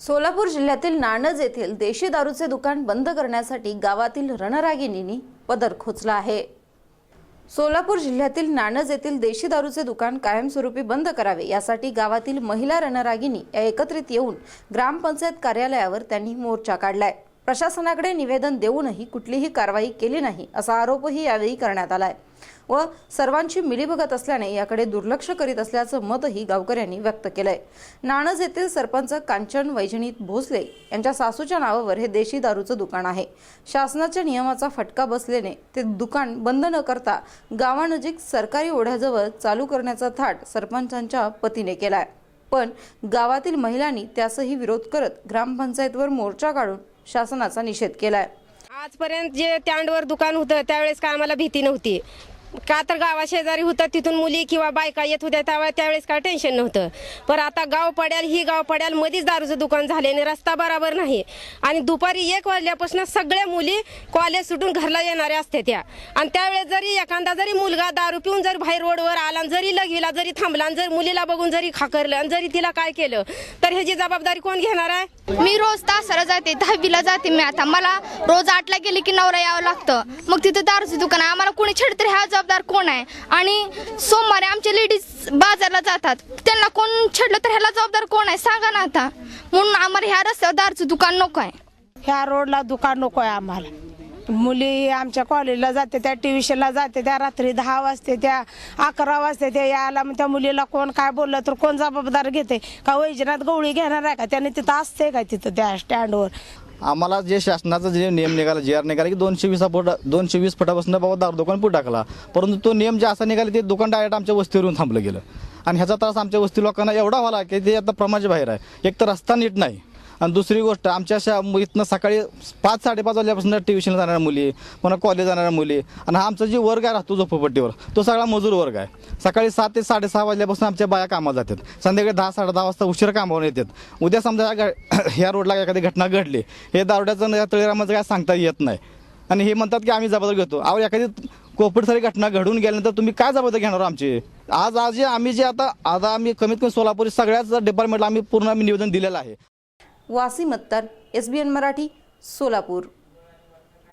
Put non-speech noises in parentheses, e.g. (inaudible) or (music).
सोलापूर जिल्ह्यातील नाणज येथील देशी दारूचे दुकान बंद करण्यासाठी गावातील रणरागिणींनी पदर खोचला आहे. सोलापूर जिल्ह्यातील नाणज येथील देशी दारूचे दुकान कायमस्वरूपी बंद करावे यासाठी गावातील महिला रणरागिनी या एकत्रित येऊन ग्रामपंचायत कार्यालयावर त्यांनी मोर्चा काढलाय. प्रशासनाकडे निवेदन देऊनही कुठलीही कारवाई केली नाही असा आरोपही यावेळी करण्यात आलाय. व सर्वांची मिलीभगत असल्याने याकडे दुर्लक्ष करीत असल्याचं मतही गावकऱ्यांनी व्यक्त केलंय. नाणज येथील सरपंच कांचन वैजनीत भोसले यांच्या सासूच्या नावावर हे देशी दारूचं दुकान आहे. शासनाच्या नियमाचा फटका बसल्याने ते दुकान बंद न करता गावानजीक सरकारी ओढ्याजवळ चालू करण्याचा थाट सरपंचांच्या पतीने केलाय. पण गावातील महिलांनी त्यासही विरोध करत ग्रामपंचायतवर मोर्चा काढून शासनाचा निषेध केलाय. आजपर्यंत जे त्यांडवर दुकान होतं त्यावेळेस काय आम्हाला भीती नव्हती. का तर गावा शेजारी होतं तिथून मुली किंवा बायका येत होत्या त्यावेळेस त्यावेळेस काय टेन्शन नव्हतं. पण आता गाव पड्याल ही गाव पड्याल मध्येच दारूचं दुकान झाले आणि रस्ता बराबर नाही. आणि दुपारी एक वाजल्यापासून सगळ्या मुली कॉलेज सुटून घरला येणाऱ्या असते त्या. आणि त्यावेळेस जरी एखादा जरी मुलगा दारू पिऊन जर बाहेर रोडवर आला जरी लगविला जरी थांबला आणि जर मुलीला बघून जरी खाकरलं आणि जरी तिला काय केलं तर ह्याची जबाबदारी कोण घेणार आहे? मी रोज तासाला जाते दहावीला जाते मी आता. मला रोज आठला गेले की नवरा यावं लागतं. मग तिथं दारूचं दुकान आहे. आम्हाला कोणी छेडतर ह्या जबाबदार कोण आहे? आणि सोमवारी आमचे लेडीज बाजारला जातात. त्यांना कोण छेडलं तर ह्याला जबाबदार कोण आहे? सांगा ना आता. म्हणून आम्हाला ह्या रस्त्यावर दारचं दुकान नको आहे. ह्या रोडला दुकान नको आहे आम्हाला. मुली आमच्या कॉलेजला जाते त्या ट्युशनला जाते त्या रात्री दहा वाजते त्या अकरा वाजते त्या यायला मग त्या मुलीला कोण काय बोललं तर कोण जबाबदार घेते? का वैजनाथ गवळी घेणार आहे का? त्याने तिथं असते का तिथं त्या स्टँडवर आम्हाला जे शासनाचा जे नियम निघाला जे आर निघाला की दोनशे वीस फुट दोनशे वीस फुटापासून बाबा दारू दुकान पुढे टाकला. परंतु तो नियम जे असा निघाला ते दुकान डायरेक्ट आमच्या वस्तीवरून थांबलं गेलं. आणि ह्याचा त्रास आमच्या वस्ती लोकांना एवढा व्हायला की ते आता प्रमाणाच्या बाहेर आहे. एक तर रस्ता नीट नाही. आणि दुसरी गोष्ट आमच्या अशा इथनं सकाळी पाच साडेपाच वाजल्यापासून ट्युशनला जाणाऱ्या मुली पुन्हा कॉलेज जाणाऱ्या मुली आणि हा आमचा जे वर्ग आहे राहतो झोपडपट्टीवर तो सगळा मजूर वर्ग आहे. सकाळी सात ते साडेसहा वाजल्यापासून आमच्या बाया कामाला जातात. संध्याकाळी दहा साडे दहा वाजता उशीर कामावर येतात. उद्या समजा या ह्या (clears throat) रोडला एखादी घटना घडली हे दारुड्याचं या तळीरामाचं काय सांगता येत नाही. आणि हे म्हणतात की आम्ही जबाबदारी घेतो. अहो एखादी कोपडसारी घटना घडून गेल्यानंतर तुम्ही काय जबाबदारी घेणार हो आमची? आज आज जे आम्ही जे आता आता आम्ही कमीत कमी सोलापूर सगळ्याच डिपार्टमेंटला आम्ही पूर्ण आम्ही निवेदन दिलेलं आहे. Wasim Attar S B N Marathi Solapur.